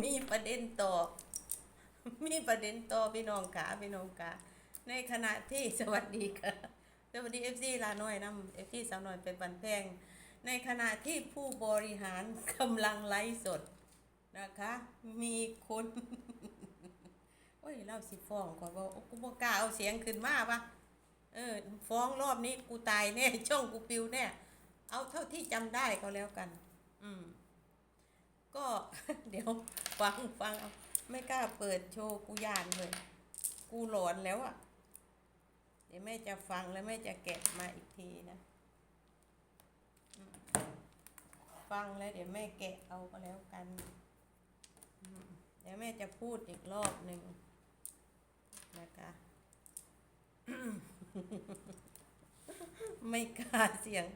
มีประเด็นต่อ มีประเด็นต่อพี่น้องขาพี่น้องขาในขณะที่สวัสดีค่ะสวัสดีเอฟซีลาน้อยน้ำเอฟซีสาวน้อยเป็นบันแพง ในขณะที่ผู้บริหารกำลังไลฟ์สดนะคะ มีคนโอ้ยเล่าสิฟ้องก่อนว่ากูบอกล้าเอาเสียงขึ้นมาปะเออ ฟ้องรอบนี้กูตายแน่ช่องกูปิวแน่เอาเท่าที่จำได้ก็แล้วกัน อืม ก็เดี๋ยวฟังฟังเอาไม่กล้าเปิดโชว์กูยานเลย กูหลอนแล้วอะ่ะ เดี๋ยวแม่จะฟังแล้วแม่จะแกะมาอีกทีนะ ฟังแล้วเดี๋ยวแม่แกะเอาก็แล้วกันเดี๋ยวแม่จะพูดอีกรอบหนึ่งนะคะไม่กล้าเสียง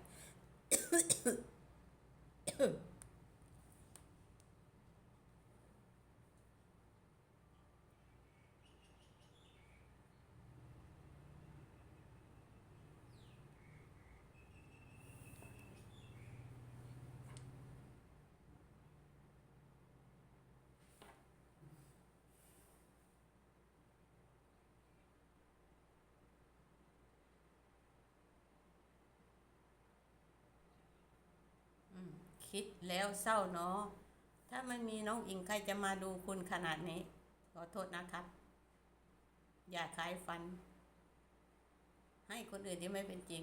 คิดแล้วเศร้าเนาะถ้าไม่มีน้องอิงใครจะมาดูคุณขนาดนี้ ขอโทษนะครับ อย่าขายฟัน ให้คนอื่นที่ไม่เป็นจริง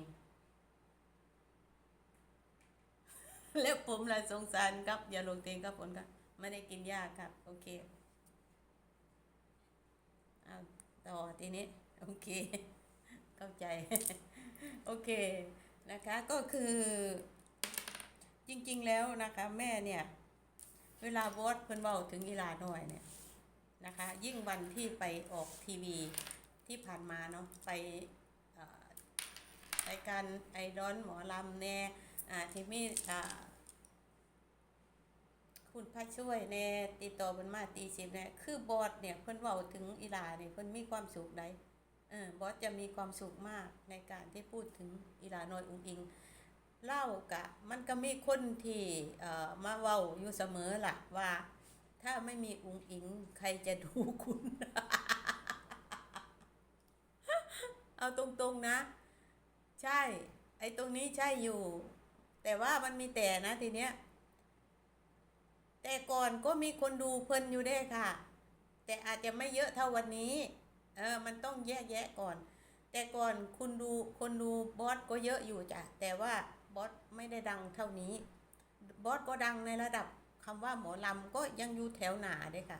แล้วผมละสงสารครับ อย่าลงเตียงครับผมครับ ไม่ได้กินยาครับ โอเคเอาต่อทีนี้ โอเค เข้าใจ โอเคนะคะก็คือ จริง ๆ แล้วนะคะ แม่เนี่ย เวลาบอสเพิ่นเว้าถึงอีลาหน่อยเนี่ยนะคะ ยิ่งวันที่ไปออกทีวีที่ผ่านมาเนาะไปรายการไอดอนหมอลำแน่อ่าที่มีอ่าคุณพระช่วยแน่ติดต่อเพิ่นมาตีสิบเนี่ยคือบอสเนี่ยเพิ่นเว้าถึงอีลาเนี่ยเพิ่นมีความสุขใดเออบอสจะมีความสุขมากในการที่พูดถึงอีลาน้อยอุ้งอิง เล่ากะมันก็มีคนที่เอ่อมาเว้าอยู่เสมอล่ะว่า ถ้าไม่มีอุงอิงใครจะดูคุณ เอาตรงๆนะ ใช่ ไอ้ตรงนี้ใช่อยู่ แต่ว่ามันมีแต่นะทีเนี้ย แต่ก่อนก็มีคนดูเพลินอยู่ได้ค่ะ แต่อาจจะไม่เยอะเท่าวันนี้ เออ มันต้องแยกแยะก่อนแต่ก่อนคุณดูคนดูบอสก็เยอะอยู่จ้ะแต่ว่า บอสไม่ได้ดังเท่านี้ บอสก็ดังในระดับคำว่าหมอลำก็ยังอยู่แถวหนาเด้ค่ะ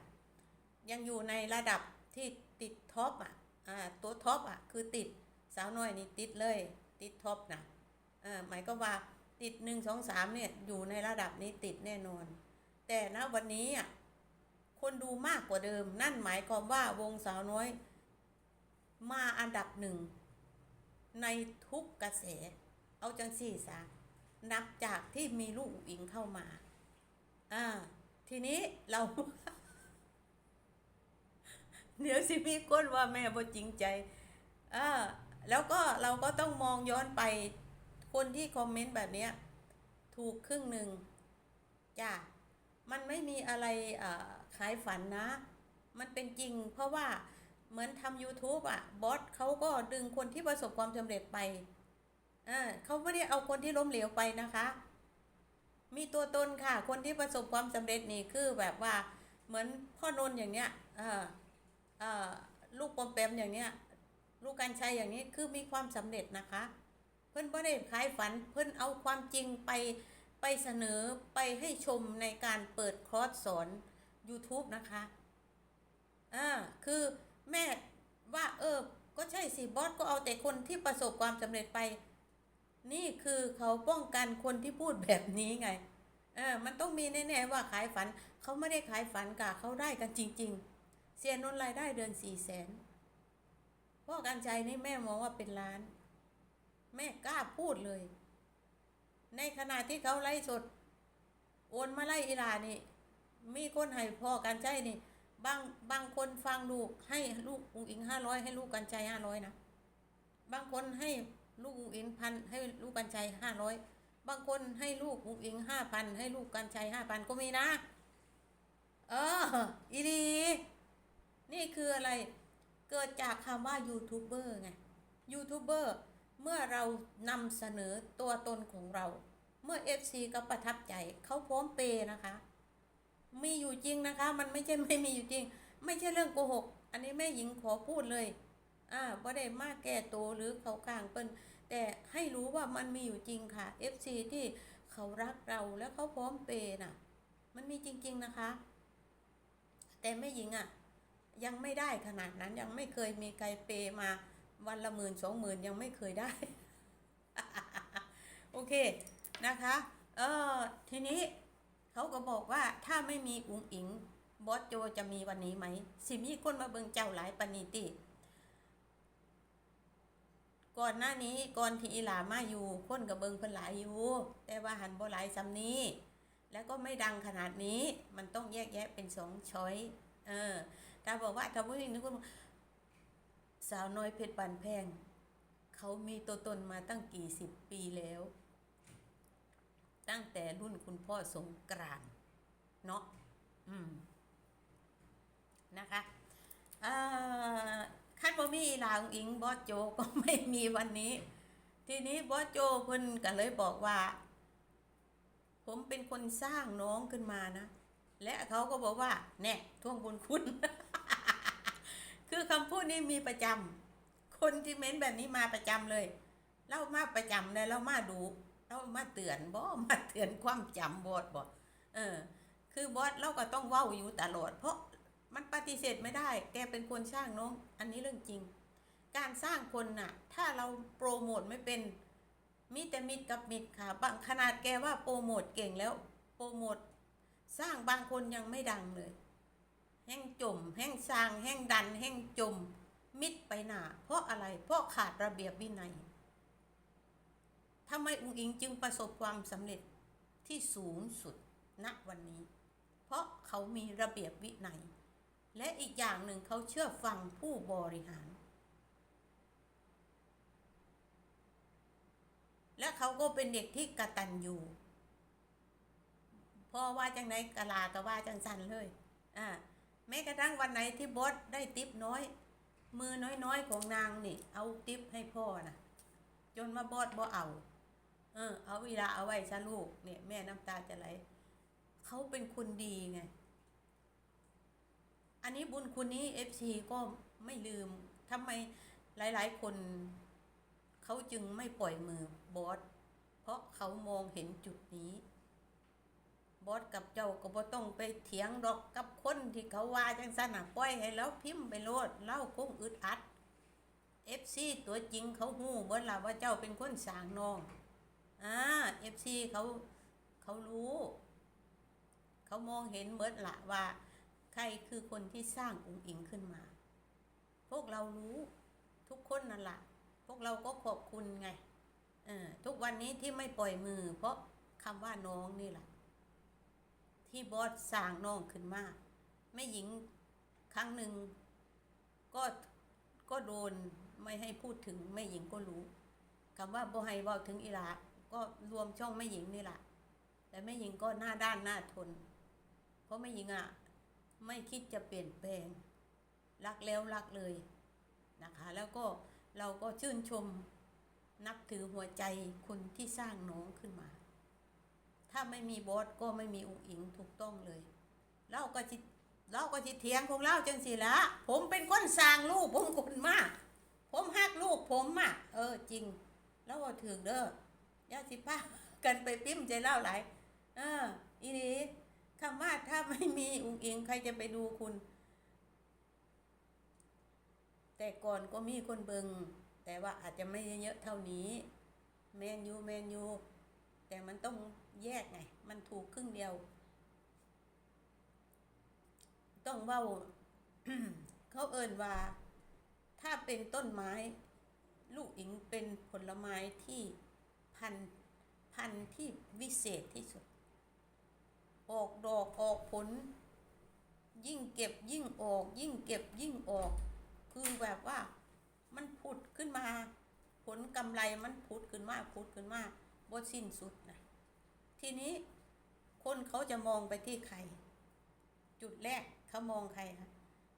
ยังอยู่ในระดับที่ติดท็อปอะอ่าตัวท็อปอะคือติดสาวน้อยนี่ติดเลย ติดท็อปนะอ่าหมายก็ว่าติดหนึ่งสองสามเนี่ยอยู่ในระดับนี้ติดแน่นอน แต่ณวันนี้อะคนดูมากกว่าเดิม นั่นหมายความว่าวงสาวน้อย มาอันดับหนึ่งในทุกกระแส เอาจังสี่ซะนับจากที่มีลูกอุ๋งอิงเข้ามา อ่า ทีนี้เรา เดี๋ยวสิมีคนว่าแม่บ่จริงใจอ่าแล้วก็เราก็ต้องมองย้อนไปคนที่คอมเมนต์แบบเนี้ย ถูกครึ่งหนึ่งจ้ามันไม่มีอะไรขายฝันนะ มันเป็นจริงเพราะว่าเหมือนทำ YouTube อะ บอสเขาก็ดึงคนที่ประสบความสำเร็จไป อ่าเขาไม่ได้เอาคนที่ล้มเหลวไปนะคะ มีตัวตนค่ะ คนที่ประสบความสำเร็จนี่คือแบบว่าเหมือนพ่อนนท์อย่างเนี้ยเอ่อเอ่อลูกปอมแปมอย่างเนี้ย ลูกกันชัยอย่างนี้คือมีความสำเร็จนะคะ เพื่อนไม่ได้ขายฝันเพื่อนเอาความจริงไปไปเสนอไปให้ชมในการเปิดคอร์สสอน YouTube นะคะอ่าคือแม่ว่าเออ ก็ใช่สิบอสก็เอาแต่คนที่ประสบความสำเร็จไป นี่คือเขาป้องกันคนที่พูดแบบนี้ไงเออมันต้องมีแน่ๆว่าขายฝัน เขาไม่ได้ขายฝันกะเขาได้กันจริง ๆ เสียนนท์รายได้เดือนสี่แสนพ่อการใจนี่แม่มองว่าเป็นล้าน แม่กล้าพูดเลย ในขณะที่เขาไล่สด โอนมาไล่อีลานี่ มีคนให้พ่อการใจนี่ บางบางคนฟังลูกให้ลูกอุงอิงห้าร้อยให้ลูกกันใจห้าร้อยนะ บางคนให้ ลูกอุงอิงพันให้ลูกกันใจห้าร้อยบางคนให้ลูกอุงอิงห้าพันให้ลูกกันใจห้าพันก็มีนะเออออีดีนี่คืออะไรเกิดจากคำว่ายูทูบเบอร์ไงยูทูบเบอร์เมื่อเรานำเสนอตัวตนของเรา เมื่อ FC ก็ประทับใจเขาพร้อมเปย์นะคะ มีอยู่จริงนะคะ มันไม่ใช่ไม่มีอยู่จริง ไม่ใช่เรื่องโกหก อันนี้แม่หญิงขอพูดเลย อ่าบ่ได้มาแก้ตัวหรือเขากลางเปิ้นแต่ให้รู้ว่ามันมีอยู่จริงค่ะ FC ที่เขารักเราแล้วเขาพร้อมเปย์น่ะ มันมีจริง ๆนะคะ แต่แม่หญิงอะ ยังไม่ได้ขนาดนั้นยังไม่เคยมีใครเปย์มาวันละหมื่นสองหมื่นยังไม่เคยได้ โอเคนะคะ เออทีนี้เขาก็บอกว่าถ้าไม่มีอุ๋งอิงบอสโจจะมีวันนี้ไหม สิมีคนมาเบิงเจ้าหลายปานนีติ ก่อนหน้านี้ก่อนที่อีหลามาอยู่คนกับเบิงเพิ่นหลายอยู่ แต่ว่าหันบ่หลายซำนี้ แล้วก็ไม่ดังขนาดนี้มันต้องแยกแยะเป็นสองช้อยเออถ้าบอกว่าถ้าผู้หญิงนึกว่าสาวน้อยเพชรบานแพง เขามีตัวตนมาตั้งกี่สิบปีแล้ว ตั้งแต่รุ่นคุณพ่อสงกรานเนาะอืมนะคะอ่า คันบ่มีอีลาองอิงบอสโจก็ไม่มีวันนี้ ทีนี้บอสโจเพิ่นก็เลยบอกว่า ผมเป็นคนสร้างน้องขึ้นมานะ และเขาก็บอกว่า แน่ท่วงบุญคุณ คือคำพูดนี้มีประจำคนที่เม้นแบบนี้มาประจำเลยเล่ามาประจำเลยเล่ามาดูเล่ามาเตือนบ่มาเตือนความจำบอดบ่เออ คือบอสเราก็ต้องเว้าอยู่ตลอดเพราะ มันปฏิเสธไม่ได้ แกเป็นคนสร้างน้อง อันนี้เรื่องจริง การสร้างคนน่ะ ถ้าเราโปรโมทไม่เป็นมีแต่มิดกับมิดค่ะ บางขนาดแกว่าโปรโมทเก่งแล้ว โปรโมทสร้างบางคนยังไม่ดังเลย แห้งจม แห้งสร้าง แห้งดัน แห้งจม มิดไปหนาเพราะอะไร เพราะขาดระเบียบวินัยทำไมอุ๋งอิงจึงประสบความสำเร็จที่สูงสุดณวันนี้ เพราะเขามีระเบียบวินัย และอีกอย่างหนึ่งเขาเชื่อฟังผู้บริหาร และเขาก็เป็นเด็กที่กระตันอยู่พ่อว่าจังไหนกะลากะว่าจังสันเลยอ่าแม้กระทั่งวันไหนที่บอสได้ติปน้อย มือน้อยๆของนางนี่ เอาติปให้พ่อนะจนมาบอสบ่เอาเออเอาเวลาเอาไว้ซะลูกเนี่ยแม่น้ำตาจะไหลเขาเป็นคนดีไง นนี้บุญคุณนี้เอฟซีก็ไม่ลืมทำไมหลาย ๆ คนเขาจึงไม่ปล่อยมือบอสเพราะเขามองเห็นจุดนี้ บอสกับเจ้าก็บ่ต้องไปเถียงดอกกับคนที่เขาว่าจังซั่นนะปล่อยให้แล้วพิมพ์ไปโลดเล่าคงอึดอัด FC ตัวจริงเขาฮู้เบิดละว่าเจ้าเป็นคนสางนองอ่า FC เขาเขารู้ เขามองเห็นเบิดละว่า ใครคือคนที่สร้างองค์อิงขึ้นมา พวกเรารู้ทุกคนนั่นแหละพวกเราก็ขอบคุณไงเออทุกวันนี้ที่ไม่ปล่อยมือ เพราะคำว่าน้องนี่แหละที่บอสสร้างน้องขึ้นมาแม่หญิงครั้งหนึ่งก็ก็โดนไม่ให้พูดถึงแม่หญิงก็รู้คำว่าบ่ให้เว้าถึงอีหลาก็รวมช่องแม่หญิงนี่แหละแต่แม่หญิงก็หน้าด้านหน้าทน เพราะแม่หญิงอะ ไม่คิดจะเปลี่ยนแปลง รักแล้วรักเลยนะคะ แล้วก็เราก็ชื่นชมนับถือหัวใจคนที่สร้างน้องขึ้นมา ถ้าไม่มีบอสก็ไม่มีอุ๋งอิงถูกต้องเลยเราก็จิเราก็จิเถียงของเราจังสิละผมเป็นคนสร้างลูกผมคนมาก ผมฮักลูกผมมากเออจริง แล้วก็ถึงเด้อยาสิป้ากันไปปิ้มใจเล่าหลายเอออีนี้ คำว่าถ้าไม่มีอุ๋งอิงใครจะไปดูคุณ แต่ก่อนก็มีคนเบิง แต่ว่าอาจจะไม่เยอะเท่านี้ แมนยูแมนยูแต่มันต้องแยกไง มันถูกครึ่งเดียว ต้องว่าเขาเอ่นว่า ถ้าเป็นต้นไม้ ลูกอิงเป็นผลไม้ที่พันพันที่วิเศษที่สุด ออกดอกออกผล ยิ่งเก็บยิ่งออก ยิ่งเก็บยิ่งออก คือแบบว่ามันผุดขึ้นมา ผลกำไรมันผุดขึ้นมาผุดขึ้นมาบ่สิ้นสุดนะทีนี้คนเขาจะมองไปที่ใคร จุดแรกเขามองใครคะ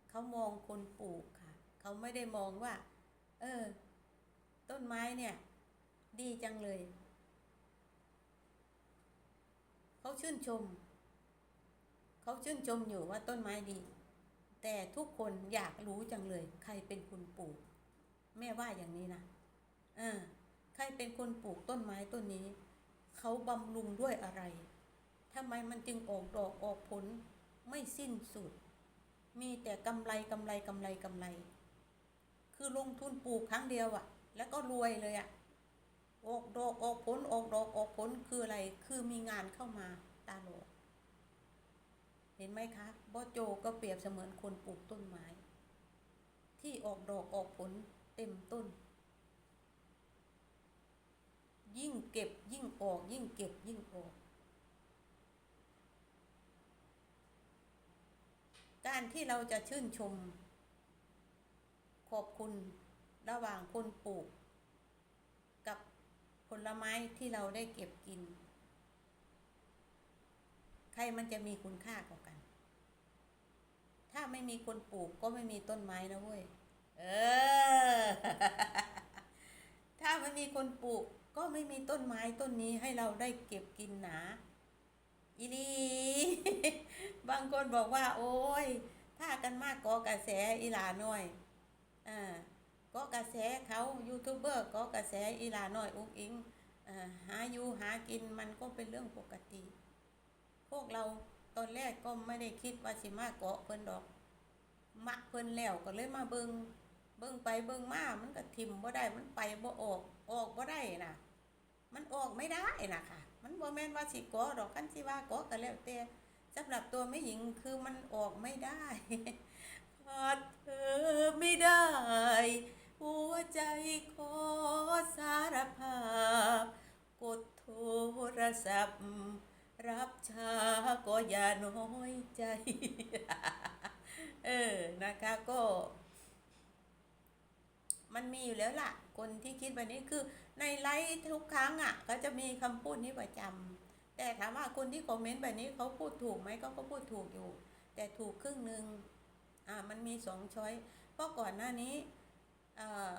เขามองคนปลูกค่ะ เขาไม่ได้มองว่า เออ ต้นไม้เนี่ย ดีจังเลย เขาชื่นชม เขาชื่นชมอยู่ว่าต้นไม้ดี แต่ทุกคนอยากรู้จังเลย ใครเป็นคนปลูก แม่ว่าอย่างนี้นะเออใครเป็นคนปลูกต้นไม้ต้นนี้ เขาบำรุงด้วยอะไรทำไมมันจึงออกดอกออกผลไม่สิ้นสุด มีแต่กำไรกำไรกำไรกำไร คือลงทุนปลูกครั้งเดียวอะแล้วก็รวยเลยอะออกดอกออกผลออกดอกออกผลคืออะไร คือมีงานเข้ามาตลอด เห็นไหมคะบอโจก็เปรียบเสมือนคนปลูกต้นไม้ ที่ออกดอกออกผลเต็มต้น ยิ่งเก็บยิ่งออก ยิ่งเก็บยิ่งออก การที่เราจะชื่นชม ขอบคุณระหว่างคนปลูก กับผลไม้ที่เราได้เก็บกิน ใครมันจะมีคุณค่ากว่ากัน ถ้าไม่มีคนปลูกก็ไม่มีต้นไม้นะเว้ย เออ ถ้าไม่มีคนปลูกก็ไม่มีต้นไม้ต้นนี้ให้เราได้เก็บกินหนาอีลีบางคนบอกว่า โอ้ยถ้ากันมากก็กระแสอีหลาหน่อยอ่าก็กระแสเขายูทูบเบอร์ก็กระแสอีหลาหน่อยอุ้งอิงอ่าหาอยู่หากินมันก็เป็นเรื่องปกติ พวกเราตอนแรกก็ไม่ได้คิดว่าสิมาเกาะเพิ่นดอกมักเพิ่นแล้วก็เลยมาเบิงเบิงไปเบิงมามันก็ทิมบ่ได้มันไปบ่ออกออกบ่ได้น่ะ มันออกไม่ได้น่ะค่ะ มันบ่แม่นว่าสิเกาะดอกกันสิว่าเกาะก็แล้วแต่สำหรับตัวแม่หญิงคือมันออกไม่ได้พอดเธอไม่ได้ หัวใจขอสารภาพ กดโทรศัพท์ รับช้าก็อย่าน้อยใจ เออ นะคะก็ มันมีอยู่แล้วล่ะ คนที่คิดแบบนี้คือในไลฟ์ทุกครั้งอะ ก็จะมีคำพูดนี้ประจำแต่ถามว่าคนที่คอมเมนต์แบบนี้เขาพูดถูกไหมเขาก็พูดถูกอยู่ แต่ถูกครึ่งหนึ่งอ่า มันมีสองช้อยเพราะก่อนหน้านี้เอ่า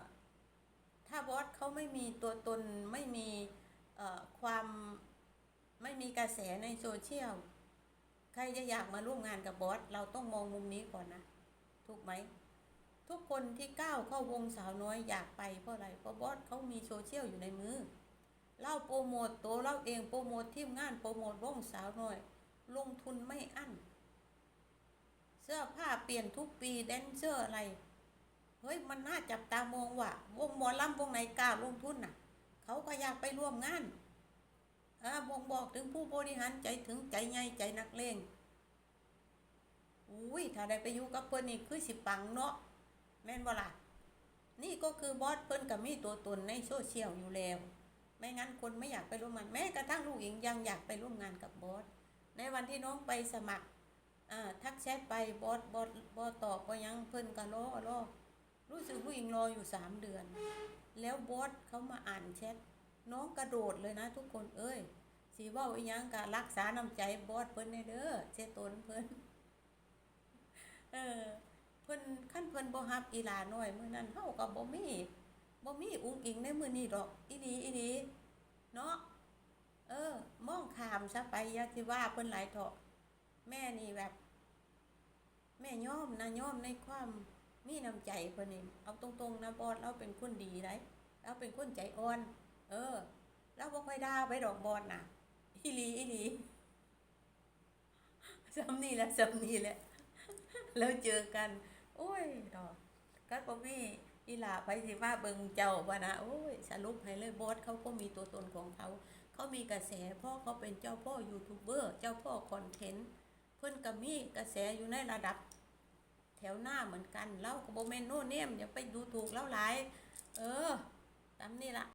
ถ้าบอสเขาไม่มีตัวตนไม่มีเอ่อความ ไม่มีกระแสในโซเชียล ใครจะอยากมาร่วมงานกับบอส เราต้องมองมุมนี้ก่อนนะ ถูกไหม ทุกคนที่ก้าวเข้าวงสาวน้อยอยากไปเพราะอะไร เพราะบอสเขามีโซเชียลอยู่ในมือเล่าโปรโมตตัวเล่าเองโปรโมททีมงานโปรโมทวงสาวน้อย ลงทุนไม่อั้น เสื้อผ้าเปลี่ยนทุกปีแดนเซอร์อะไร เฮ้ยมันน่าจับตามองว่ะ วงหมอลำวงไหนกล้าลงทุนน่ะ เขาก็อยากไปร่วมงาน อ่าบ่งบอกถึงผู้บริหารใจถึงใจใหญ่ใจนักเลงอุ้ยถ้าได้ไปอยู่กับเพิ่นนี่คือสิปังเนาะแม่นบ่ล่ะนี่ก็คือบอสเพิ่นกับมีตัวตนในโซเชียลอยู่แล้ว ไม่งั้นคนไม่อยากไปร่วมงานแม้กระทั่งลูกหญิงยังอยากไปร่วมงานกับบอสในวันที่น้องไปสมัครอ่าทักแชทไปบอสบอสบอสตอบว่ายังเพิ่นก็รอรอรู้สึกผู้หญิงรออยู่สามเดือน แล้วบอสเขามาอ่านแชทน้องกระโดดเลยนะทุกคนเอ้ย สีว่าอีหยังกะรักษาน้ำใจบอสเพิ่นในเด้อเจตนเพิ่นเออเพิ่นขั้นเพิ่นบ่ฮับอีหลาน้อยมื้อนั้นเฮาก็บ่มีบ่มีอุ้งอิงในมื้อนี้ดอกอีดีอีดีเนาะเออ มองขามซะไปอย่าสิว่าเพิ่นหลายเถาะแม่นี่แบบ แม่ยอมนะยอมในความมีน้ำใจเพิ่นนี่เอาตรงๆนะบอสเราเป็นคนดีได้เราเป็นคนใจอ่อน เออเราบ่ค่อยด่าไปดอกบอสน่ะ อีลีอีลีสำนี่แหละสำนี่แหละ แล้วเจอกัน โอ้ยดอกกัดบ่มีอีหลาไปสิมาเบิงเจ้าว่านะโอ้ยสรุปให้เลยบอสเขาก็มีตัวตนของเขา เขามีกระแสพ่อเขาเป็นเจ้าพ่อยูทูบเบอร์เจ้าพ่อคอนเทนต์เพิ่อนก็มีกระแสอยู่ในระดับ แถวหน้าเหมือนกันเราก็บ่แม่นโน่เนมอย่าไปดูถูกแล้วหลาย เออตามนี่ละ